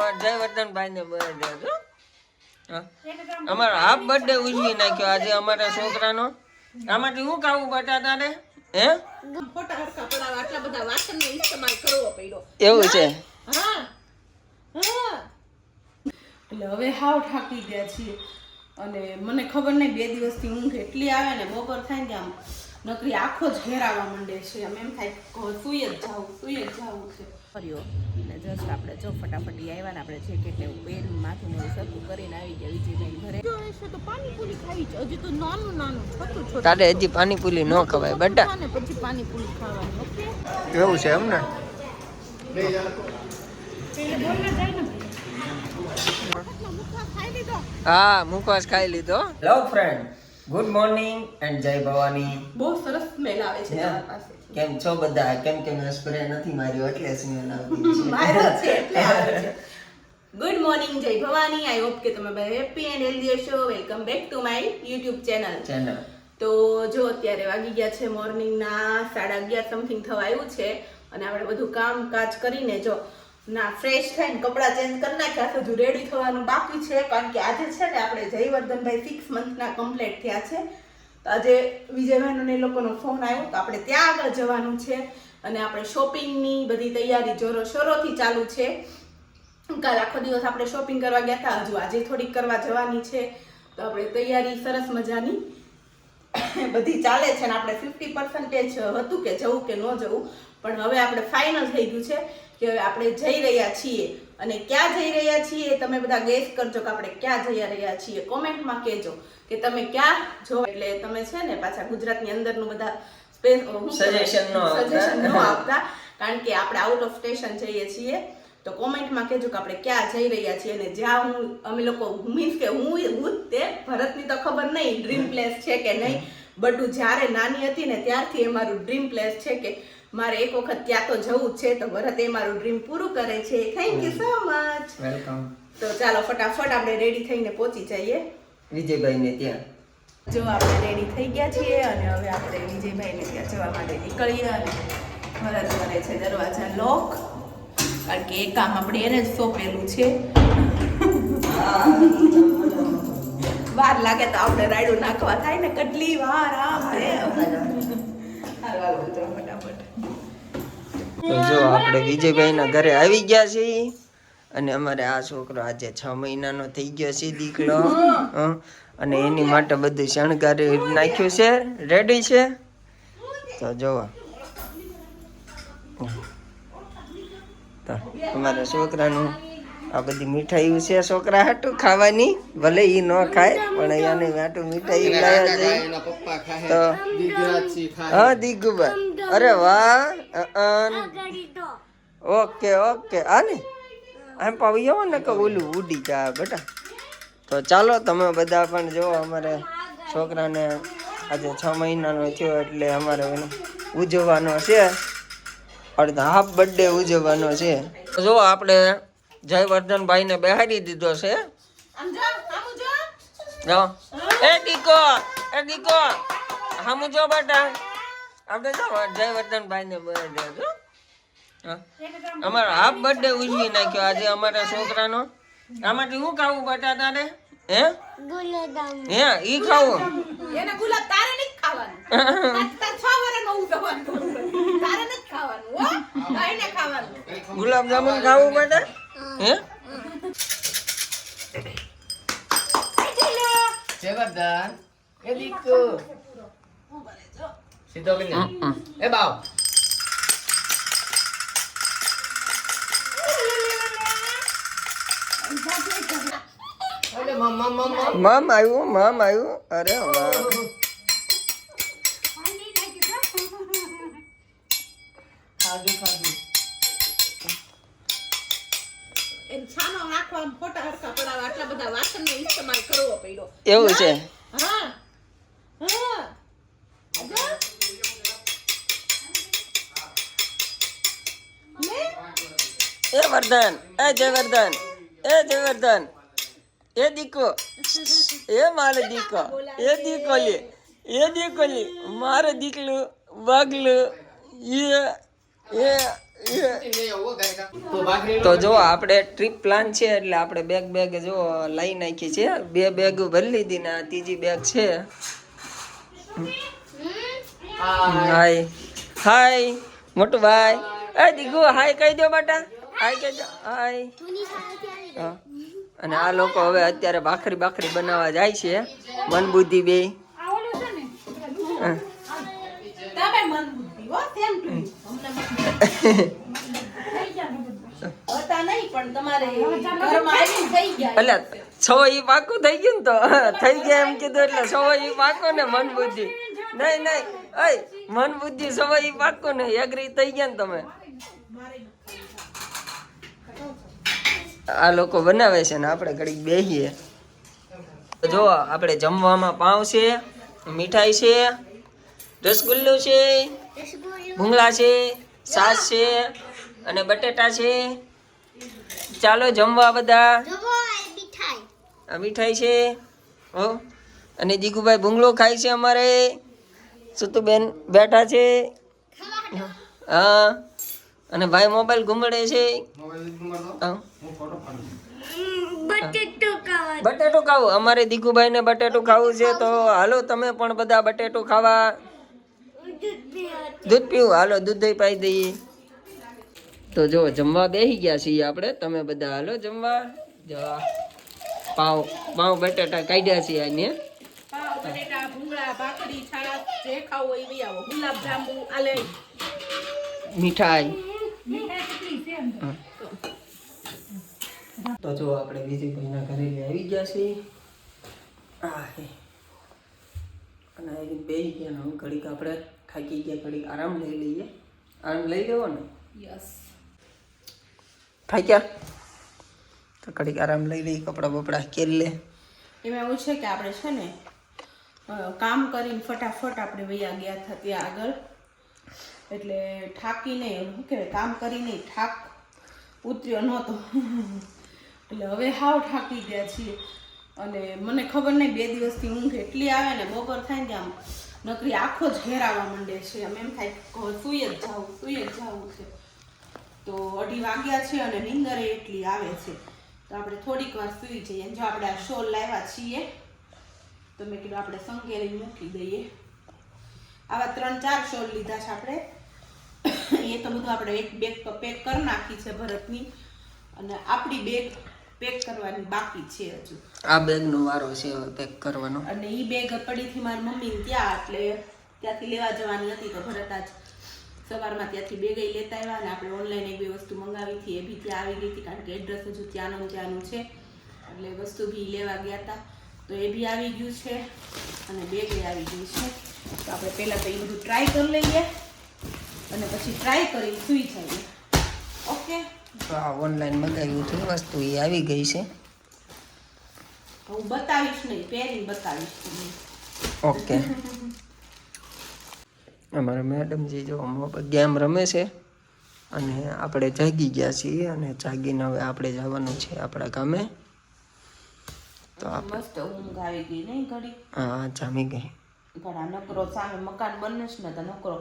વાર ને બર્થડે હતો અમારો હાફ બર્થડે ઉજવી નાખ્યો આજે અમારા છોકરાનો. આમાંથી હું ખાવું બટાટા ને? હે? એવું છે? હા હા. એટલે હવે હાવ થાકી ગયા છીએ. અને મને ખબર નહીં બે દિવસથી ઊંઘ એટલી આવે ને બપોર થાય ને આમ નકરી આખો જ ઘેરાવા માંડે છે. એમ એમ થાય સુઈ જ જાવું સુઈ જ જાવું છે. કર્યો એટલે જસ્ટ આપણે જો ફટાફટી આવ્યા ને આપણે જેકેટ એવું પહેરીને માથું સરખું કરીને આવી ગયા વિજયભાઈ ઘરે. તો પાણીપુરી ખાવી છે. હજી તો નાનું નાનું છોટું છોટું. તારે હજી પાણીપુરી ન ખવાય બટા. અને પછી પાણીપુરી ખાવાની ઓકે? એવું છે એમ ને? હા મુખવાસ ખાઈ લીધો. Hello friend good morning and જય ભવાની બહુ સરસ સ્મેલ આવે છે તમારા પાસે. કેમ છો બધા? કેમ કે મેં સ્પ્રે નથી માર્યો એટલે સ્મેલ આવતી છે. એટલે આવે છે. ગુડ મોર્નિંગ જય ભવાની આઈ હોપ કે તમે બધા હેપી એન્ડ હેલ્ધી હશો. Welcome back to my YouTube channel channel તો જો અત્યારે વાગી ગયા છે મોર્નિંગના સાડા અગિયાર સમથિંગ થવા આવ્યું છે. અને આપણે બધું કામ કાજ કરીને જો ના ફ્રેશ થઈને કપડાં ચેન્જ કરી નાખ્યા હજુ રેડી થવાનું બાકી છે. કારણ કે આજે છે ને આપણે જયવર્ધનભાઈ સિક્સ મંથના કમ્પ્લીટ થયા છે. તો આજે વિજયભાઈનો એ લોકોનો ફોન આવ્યો. તો આપણે ત્યાં આગળ જવાનું છે. અને આપણે શોપિંગની બધી તૈયારી જોરો શોરોથી ચાલુ છે. કાલ આખો દિવસ આપણે શોપિંગ કરવા ગયા હતા. હજુ આજે થોડીક કરવા જવાની છે. તો આપણે તૈયારી સરસ મજાની બધી ચાલે છે ને આપણે ફિફ્ટી પર્સન્ટેજ હતું કે જવું કે ન જવું. પણ હવે આપણે ફાઇનલ થઈ ગયું છે. કે હવે આપણે જઈ રહ્યા છીએ અને ક્યાં જઈ રહ્યા છીએ તમે બધા ગેસ કરજો કે આપણે ક્યાં જઈ રહ્યા છીએ. કોમેન્ટમાં કહેજો કે તમે ક્યાં જો એટલે તમે છે ને પાછા ગુજરાતની અંદરનું બધા. સજેશન ન આપતા કારણ કે આપણે આઉટ ઓફ સ્ટેશન જઈએ છીએ. તો કોમેન્ટમાં કહેજો કે આપણે ક્યાં જઈ રહ્યા છીએ અને જ્યાં હું અમે લોકો મીન્સ કે હું હું તે ભરતની તો ખબર નહીં ડ્રીમ પ્લેસ છે કે નહીં. બટુ જ્યારે નાની હતી ને ત્યારથી એ મારું ડ્રીમ પ્લેસ છે કે મારે એક વખત ત્યાં તો જવું જ છે તો ભરત એ મારું ડ્રીમ પૂરું કરે છે. Thank you so much welcome તો ચાલો ફટાફટ આપણે રેડી થઈને પહોંચી જઈએ. વિજયભાઈ ને ત્યાં. જો આપણે રેડી થઈ ગયા છીએ અને હવે આપણે વિજયભાઈને ત્યાં જવા માટે નીકળીએ અને ભરત કરે છે દરવાજા લોક કારણ કે એ કામ આપણે એને જ સોંપેલું છે. વાર લાગે તો આપણે રાયડું નાખવા થાય ને કેટલી વાર આમ તેમ. હાલો, હાલો, જો આપણે વિજયભાઈના ઘરે આવી ગયા છીએ અને અમારે આ છોકરો આજે છ મહિનાનો થઈ ગયો છે દીકરો. અને એની માટે બધું શણગારી નાખ્યું છે રેડી છે. તો જોવા તો અમારા છોકરાનું આ બધી મીઠાઈઓ છે છોકરા હાટું ખાવાની. ભલે ઈ ન ખાય પણ અહીંયાની હાટું મીઠાઈ લાયા છે. તો હા દીગુબા અરે વાહ ઓકે ઓકે. આ ને આમ પાવી આવો ને કે ઓલું ઉડી જાય બેટા. તો ચાલો તમે બધા પણ જો અમારે છોકરાને આજે છ મહિનાનો થયો એટલે અમારે એને ઉજવવાનો છે. અડધા હાફ બર્થડે ઉજવવાનો છે. જો આપણે જયવર્ધનભાઈને બેહાડી દીધો છે. જો જો જો. એ દીકો એ દીકો. હમ જો બેટા. આપણે જો જયવર્ધનભાઈ ને બર્થડે હતો હા. અમારો હાફ બર્થડે ઉજવી નાખ્યો આજે અમારા છોકરાનો. આમાંથી શું ખાવું બટાટા ને? હે? હે ઈ ખાવું. એને ગુલાબ તારે નહીં ખાવાનું. તાર છ વર્ષનો ઉજવવાનું તારે નથી ખાવાનું હો. એને ખાવાનું. ગુલાબ જામુન ખાવું બેટા હે. જયવર્ધન એ દીકુ સીધો કરીને એ બાવ અરે મમ મમ મમ મામ આવ્યું મામ આવ્યું અરે વાહ ખાધું ખાધું એમ છાનો નાખવા ફોટા હરખા પડાવવા આટલા બધા વાસણનો ઇસ્તેમાલ કરવો પડ્યો એવું છે હા હા એ વર્ધન એ જયવર્ધન એ જયવર્ધન એ દીકો એ મારો દીકો એ દીકોલી એ દીકોલી મારો દીકલું વાગલું એ એ તો જો આપણે ટ્રીપ પ્લાન છે એટલે આપણે બેગ બેગ જો લઈ નાખી છે. બે બેગ ભરી લીધી ને ત્રીજી બેગ છે. હાય. હાય. મોટું ભાઈ. એ દીગુ હાય કહી દો બેટા. દો હાય હા. અને આ લોકો હવે અત્યારે ભાખરી ભાખરી બનાવવા જાય છે. મન બુદ્ધિ બે. એટલે છો ઈ પાકું થઈ ગયું ને તો? થઈ ગયા એમ કીધું એટલે છો ઈ પાકો ને મન બુદ્ધિ. નહીં નહીં. અય મન બુદ્ધિ છો ઈ પાકો ને એગ્રી થઈ ગયા ને તમે? આ લોકો બનાવે છે ને આપણે ઘડીક બેહીએ. જો આપણે જમવામાં પાઉં છે મીઠાઈ છે રસગુલ્લો છે ભૂંગળા છે છાશ છે અને બટેટા છે. ચાલો જમવા બધા. આ મીઠાઈ છે હો. અને દીકુભાઈ ભૂંગળો ખાય છે અમારે. સુતુબેન બેઠા છે. હા. અને ભાઈ મોબાઈલ ઘુમડે છે? બટેટું ખાવું અમારે દીકુભાઈ ને બટેટું ખાવું છે તો હાલો તમે પણ બધા બટેટું ખાવા. દૂધ પીવું હાલો દૂધ પાઈ દઈએ. તો જો જમવા બેસી ગયા છીએ આપણે. તમે બધા હાલો જમવા. જવા પાવ પાવ બટેટા કાઢ્યા છીએ આને. પાવ બટેટા ભૂંગળા ભાખરી છાશ જે ખાવું હોય એ આવો. ગુલાબ જાંબુ આલે. મીઠાઈ હા. તો જો આપણે વિજયભાઈના ઘરે આવી ગયા છીએ આ અને આવી બે ગયા ઘડીક આપણે થાકી ગયા ઘડીક આરામ લઈ લઈએ. આરામ લઈ લેવો ને? યસ. થાક્યા? તો ઘડીક આરામ લઈ લઈએ કપડાં બપડા કેરી લે. એમાં એવું છે કે આપણે છે ને કામ કરીને ફટાફટ આપણે વૈયા ગયા હતા ત્યાં આગળ. એટલે થાકીને શું કહેવાય કામ કરીને થાક ઉતર્યો નહોતો. એટલે હવે હાવ થાકી ગયા છીએ. અને મને ખબર નહીં બે દિવસથી ઊંઘ એટલી આવે ને બપોર થાય ને આમ નકરી આખો જ ઘેરાવા માંડે છે. એમ એમ થાય કે સુઈ જ જાવું સુઈ જ જાવું છે. તો અઢી વાગ્યા છે અને નીંદરે એટલી આવે છે. તો આપણે થોડીક વાર સુઈ જઈએ. જો આપણે આ શોલ લાવ્યા છીએ, તો મેં કીધું આપણે સંકેલી મૂકી દઈએ. આવા ત્રણ ચાર શોલ લીધા છે આપણે. એ તો બધું આપણે એક બેગ તો પેક કરી નાખી છે ભરતની. અને આપણી બેગ પેક કરવાની બાકી છે હજુ. આ બેગનો વારો છે હવે પેક કરવાનો. અને એ બેગ પડીથી મારી મમ્મી ત્યાં એટલે ત્યાંથી લેવા જવાની હતી તો ભરત આજ સવારમાં ત્યાંથી બેગ લેતા આવ્યા અને આપણે ઓનલાઈન એક બે વસ્તુ મંગાવી હતી એ બી ત્યાં આવી ગઈ હતી કારણ કે એડ્રેસ હજુ ત્યાંનું ત્યાંનું છે. એટલે વસ્તુ બી લેવા ગયા હતા તો એ બી આવી ગયું છે અને બેગ આવી ગયું છે. તો આપણે પહેલાં તો એ બધું ટ્રાય કરી લઈએ અને પછી ટ્રાય કરી સૂઈ જઈએ. તો આ ઓનલાઈન મંગાવ્યું હતું. વસ્તુ એ આવી ગઈ છે. હું બતાવીશ નહીં પહેરીને બતાવીશ ઓકે. અમારા મેડમજી જો ગેમ રમે છે અને આપણે જાગી ગયા છીએ અને જાગીને હવે આપણે જવાનું છે આપણા ગામે. તો મસ્ત ઊંઘ આવી ગઈ નહીં ઘડી. હા જામી ગઈ. ઘણા નકરો સામે મકાન બને છે ને તો નકરો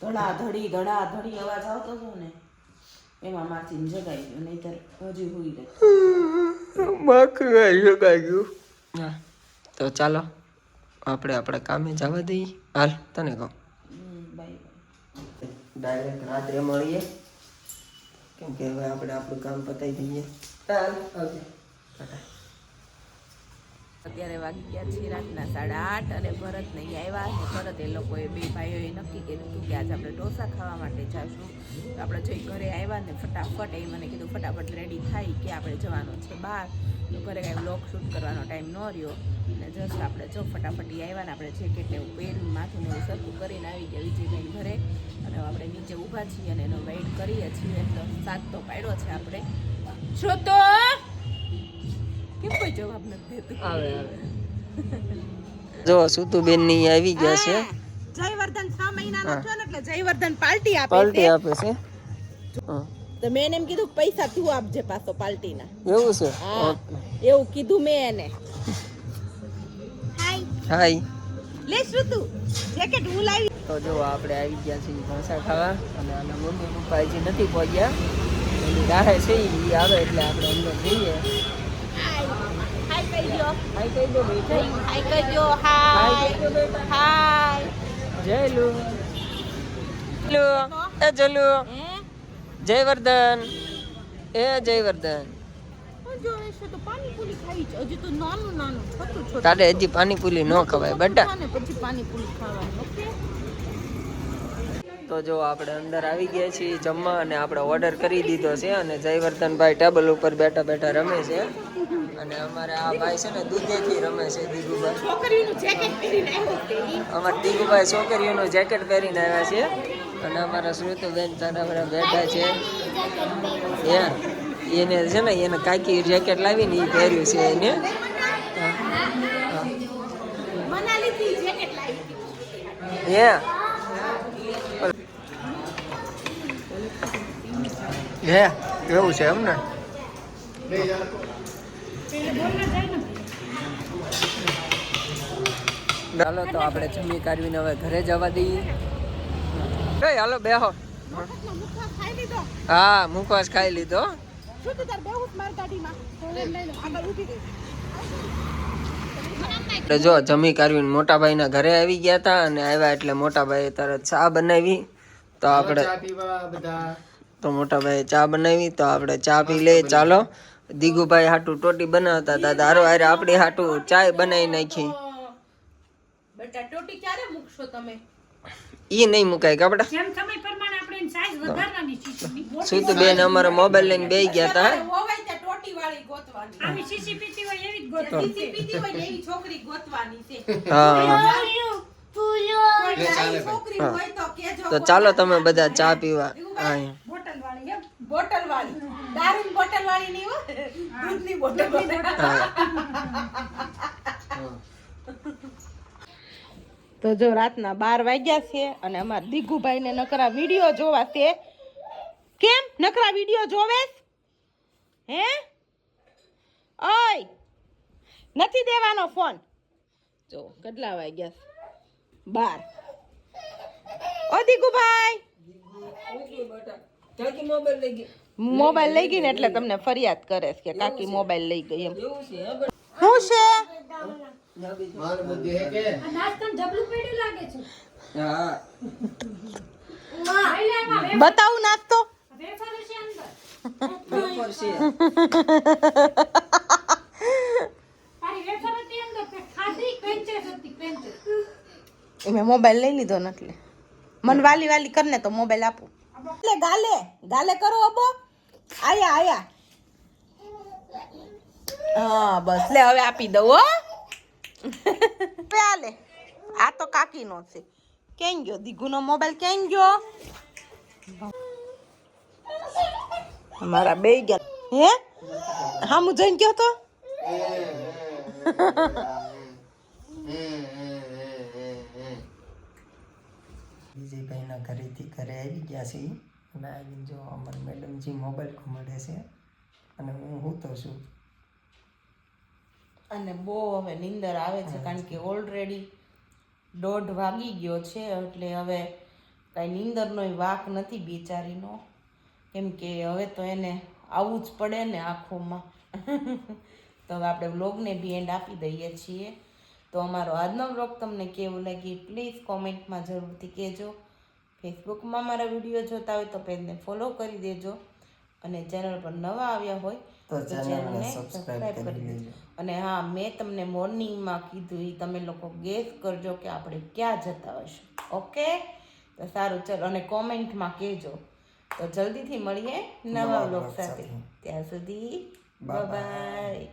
ધડા ધડી ધડા ધડી અવાજ આવતો હતો ને. એમાં માથી જગાઈ ગયો નહીતર હજી જગાઈ ગયું. હા તો ચાલો આપણે આપણા કામે જવા દઈએ. હાલ તને કહું. બાય ડાયરેક્ટ રાત્રે મળીએ. કેમ કે હવે આપણે આપણું કામ પતાવી દઈએ. હાલ આવજે ટાટા. અત્યારે વાગી ગયા છે રાતના સાડા આઠ અને ભરત નહીં આવ્યા અને ભરત એ લોકોએ બે ભાઈઓએ નક્કી કર્યું હતું કે આજે આપણે ઢોસા ખાવા માટે જઈશું તો આપણે જોઈ ઘરે આવ્યા ને ફટાફટ એ મને કીધું, ફટાફટ રેડી થાય કે આપણે જવાનું છે બહાર. તો ઘરે કાંઈ બ્લોગ શૂટ કરવાનો ટાઈમ ન રહ્યો. અને જસ્ટ આપણે જો ફટાફટ આવ્યા ને આપણે જેકેટ એવું પહેરીને માથું મોડું સરખું કરીને આવી ગયા વિજયભાઈ ઘરે. અને આપણે નીચે ઊભા છીએ અને એનો વેઇટ કરીએ છીએ. તો સાત તો પાડ્યો છે આપણે. જો તો કેમ કોઈ જવાબ નથી દેતું? આવે આવે. જો સુતુબેનની આવી ગયા છે. જયવર્ધન છ મહિનાનો હા. થયો ને એટલે જયવર્ધન પાર્ટી આપે પાર્ટી આપે છે. તો મેં એને એમ કીધું પૈસા તું આપજે પાછો પાર્ટીના એવું છે? એવું કીધું મેં એને. હાય લે શ્રુતુ જેકેટ હું લાવી તો જો આપણે આવી ગયા છીએ ઢોસા ખાવા અને આના મમ્મી પપ્પા હજી નથી પહોંચ્યા. એની રાહે છે એ આવે એટલે આપણે અંદર જઈએ. હાય કહી દો હાય કહી દો બેટા. હાય કહી દો હાય. હાય કહી દો બેટા. હાય. જય લુ લુ એ જલુ. જય વર્ધન. એ જય વર્ધન. જો એસે તો પાણીપુરી ખાઈ છે. હજી તો નાનું નાનું છોટું છોટું. તારે હજી પાણીપુરી ન ખવાય બેટા. તો જો આપણે અંદર આવી ગયા છીએ જમવા અને આપણે ઓર્ડર કરી દીધો છે અને જયવર્ધનભાઈ ટેબલ ઉપર બેઠા બેઠા રમે છે. અને અમારે આ ભાઈ છે ને દૂધેથી રમે છે દીગુભાઈ. છોકરીનું જેકેટ પહેરીને આવ્યો છે દીગુભાઈ છોકરીઓનું જેકેટ પહેરીને આવ્યા છે. અને અમારા શ્રુતુબેન તારા બધા બેઠા છે. એને છે ને એને કાકી જેકેટ લાવીને એ પહેર્યું છે એને. હે એવું છે એમ ને? ચાલો તો આપણે જમી કાઢવીને હવે ઘરે જવા દઈએ. કઈ હાલો બેહો. મફતનો મુખવાસ ખાઈ લીધો હા મુખવાસ ખાઈ લીધો. શું તું તાર બેહું છે મારી ગાડીમાં લઈ લે આગળ ઊભી રહી એટલે જો જમી કાઢવીને મોટા ભાઈના ઘરે આવી ગયા હતા અને આવ્યા એટલે મોટા ભાઈએ તરત ચા બનાવી. તો આપણે ચા પીવા બધા. તો મોટા ભાઈએ ચા બનાવી તો આપણે ચા પી લઈએ. ચાલો. દીગુભાઈ હાટું ટોટી બનાવતા હતા. દારો હારે આપણી હાટું ચાય બનાવી નાખી. બેટા ટોટી ક્યારે મૂકશો તમે? ઈ નહીં મુકાય કપડા જેમ સમય પ્રમાણે આપણે એની સાઈઝ વધારવાની શીશીની શું તો બેન અમારો મોબાઈલ લઈને બેસી ગયા હતા હોવાય ત્યાં ટોટી વાળી ગોતવાની. આવી શીશી પીતી હોય એવી જ ગોતો પીતી પીતી હોય ને એવી છોકરી ગોતવાની છે. હા. હા. કોઈ ચાલે ડાઈ છોકરી હોય તો કેજો તો ચાલો તમે બધા ચા પીવા. અહીંયા બોટલ વાળી. એમ બોટલ વાળી દારૂની બોટલ વાળી નહીં હોય દૂધની બોટલ. તો જો રાતના બાર વાગ્યા છે અને અમારા દીગુભાઈને નકરા વીડિયો જોવા છે. કેમ? નકરા વીડિયો જોવે હે? ઓય! નથી દેવાનો ફોન. જો કેટલા વાગ્યા છે? બાર. ઓ દીગુભાઈ! કાકી મોબાઈલ લઈ ગઈ. મોબાઈલ લઈ ગઈ ને એટલે તમને ફરિયાદ કરે છે કે કાકી મોબાઈલ લઈ ગઈ એમ? શું છે માન બુદ્ધિ હે કે? નાસ્તાનું જબલું પડ્યું લાગે છે? હા. બતાવું નાસ્તો. મેં મોબાઈલ લઈ લીધો ને એટલે. મને વાલી વાલી કરને તો મોબાઈલ આપું. એટલે ગાલે ગાલે કરો અબો. આયા આયા. હા બસ. લે હવે આપી દઉં હો. પ્યાલે આ લે આ તો કાકીનો છે. ક્યાં ગયો? દીઘુનો મોબાઈલ ક્યાં ગયો? અમારા બે ગયા. હે? હા હું જઈને ગયો તો વિજયભાઈના ઘરેથી ઘરે આવી ગયા છીએ. અને આવીને જો અમર મેડમજી મોબાઈલ ઘુમાડે છે. અને હું હું છું. અને બહુ હવે નીંદર આવે છે કારણ કે ઓલરેડી દોઢ વાગી ગયો છે એટલે હવે કાંઈ નીંદરનો વાક નથી બિચારીનો. કેમ કે હવે તો એને આવવું જ પડે ને આંખોમાં. તો હવે આપણે વ્લોગને બી એન્ડ આપી દઈએ છીએ. તો અમારો આજનો બ્લોગ તમને કેવું લાગી પ્લીઝ કોમેન્ટમાં જરૂરથી કહેજો. ફેસબુકમાં મારા વીડિયો જોતા હોય તો પેજને ફોલો કરી દેજો અને ચેનલ પર નવા આવ્યા હોય તો ચેનલને સબસ્ક્રાઇબ કરી દેજો. અને હા મેં તમને મોર્નિંગમાં કીધું એ તમે લોકો ગેસ કરજો કે આપણે ક્યાં જતા હશું. ઓકે તો સારું ચલો અને કોમેન્ટમાં કહેજો. તો જલ્દીથી મળીએ નવા બ્લોગ સાથે. ત્યાં સુધી. બાય